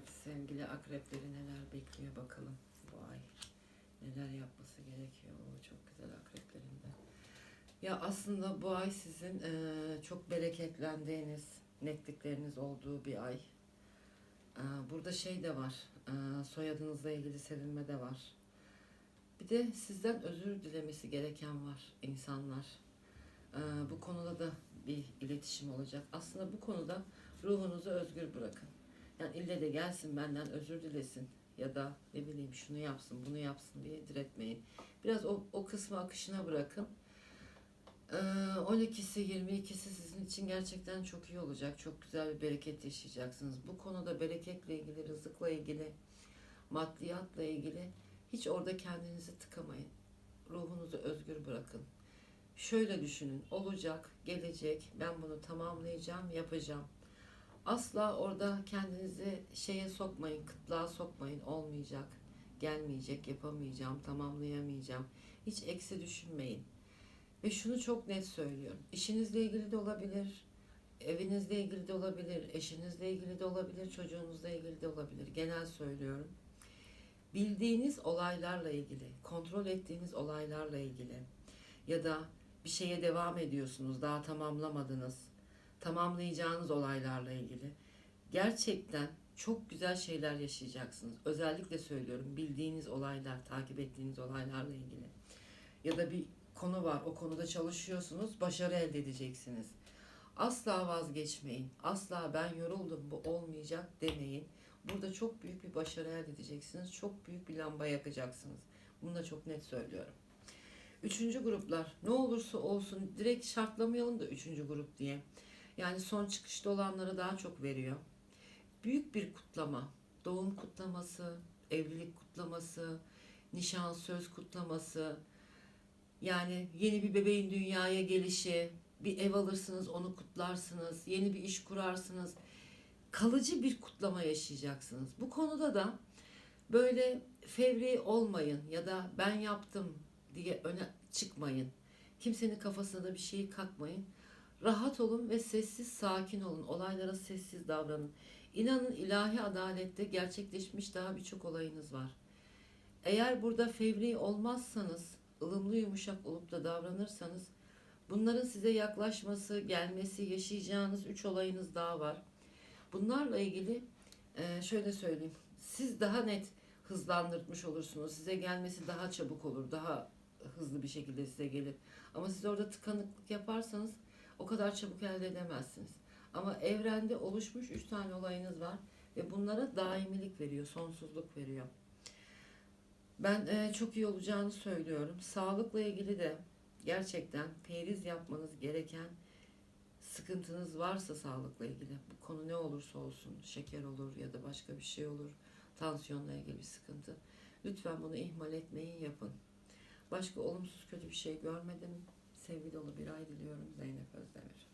Evet sevgili akrepleri neler bekliyor bakalım bu ay. Neler yapması gerekiyor o çok güzel akreplerinde. Ya aslında bu ay sizin eee, çok bereketlendiğiniz, netlikleriniz olduğu bir ay. Eee, burada şey de var, eee, soyadınızla ilgili sevinme de var. Bir de sizden özür dilemesi gereken var insanlar. Eee, bu konuda da bir iletişim olacak. Aslında bu konuda ruhunuzu özgür bırakın. Yani ille de gelsin benden özür dilesin ya da ne bileyim şunu yapsın bunu yapsın diye diretmeyin. Biraz o, o kısmı akışına bırakın. Ee, 12'si 22'si sizin için gerçekten çok iyi olacak. Çok güzel bir bereket yaşayacaksınız. Bu konuda bereketle ilgili, rızıkla ilgili, maddiyatla ilgili hiç orada kendinizi tıkamayın. Ruhunuzu özgür bırakın. Şöyle düşünün. Olacak, gelecek. Ben bunu tamamlayacağım, yapacağım. Asla orada kendinizi şeye sokmayın, kıtlığa sokmayın. Olmayacak, gelmeyecek, yapamayacağım, tamamlayamayacağım. Hiç eksi düşünmeyin. Ve şunu çok net söylüyorum. İşinizle ilgili de olabilir, evinizle ilgili de olabilir, eşinizle ilgili de olabilir, çocuğunuzla ilgili de olabilir. Genel söylüyorum. Bildiğiniz olaylarla ilgili, kontrol ettiğiniz olaylarla ilgili ya da bir şeye devam ediyorsunuz, daha tamamlamadınız tamamlayacağınız olaylarla ilgili gerçekten çok güzel şeyler yaşayacaksınız. Özellikle söylüyorum bildiğiniz olaylar, takip ettiğiniz olaylarla ilgili. Ya da bir konu var, o konuda çalışıyorsunuz, başarı elde edeceksiniz. Asla vazgeçmeyin. Asla ben yoruldum, bu olmayacak demeyin. Burada çok büyük bir başarı elde edeceksiniz. Çok büyük bir lamba yakacaksınız. Bunu da çok net söylüyorum. Üçüncü gruplar ne olursa olsun direkt şartlamayalım da üçüncü grup diye. Yani son çıkışta olanlara daha çok veriyor. Büyük bir kutlama, doğum kutlaması, evlilik kutlaması, nişan söz kutlaması, yani yeni bir bebeğin dünyaya gelişi, bir ev alırsınız onu kutlarsınız, yeni bir iş kurarsınız. Kalıcı bir kutlama yaşayacaksınız. Bu konuda da böyle fevri olmayın ya da ben yaptım diye öne çıkmayın. Kimsenin kafasına da bir şeyi kakmayın. Rahat olun ve sessiz sakin olun. Olaylara sessiz davranın. İnanın ilahi adalette gerçekleşmiş daha birçok olayınız var. Eğer burada fevri olmazsanız, ılımlı yumuşak olup da davranırsanız bunların size yaklaşması, gelmesi, yaşayacağınız üç olayınız daha var. Bunlarla ilgili e, şöyle söyleyeyim. Siz daha net hızlandırmış olursunuz. Size gelmesi daha çabuk olur. Daha hızlı bir şekilde size gelir. Ama siz orada tıkanıklık yaparsanız o kadar çabuk elde edemezsiniz. Ama evrende oluşmuş üç tane olayınız var ve bunlara daimilik veriyor, sonsuzluk veriyor. Ben e, çok iyi olacağını söylüyorum. Sağlıkla ilgili de gerçekten periz yapmanız gereken sıkıntınız varsa sağlıkla ilgili, bu konu ne olursa olsun, şeker olur ya da başka bir şey olur, tansiyonla ilgili bir sıkıntı. Lütfen bunu ihmal etmeyin, yapın. Başka olumsuz kötü bir şey görmedim. Sevgi dolu bir ay diliyorum Zeynep Özdemir.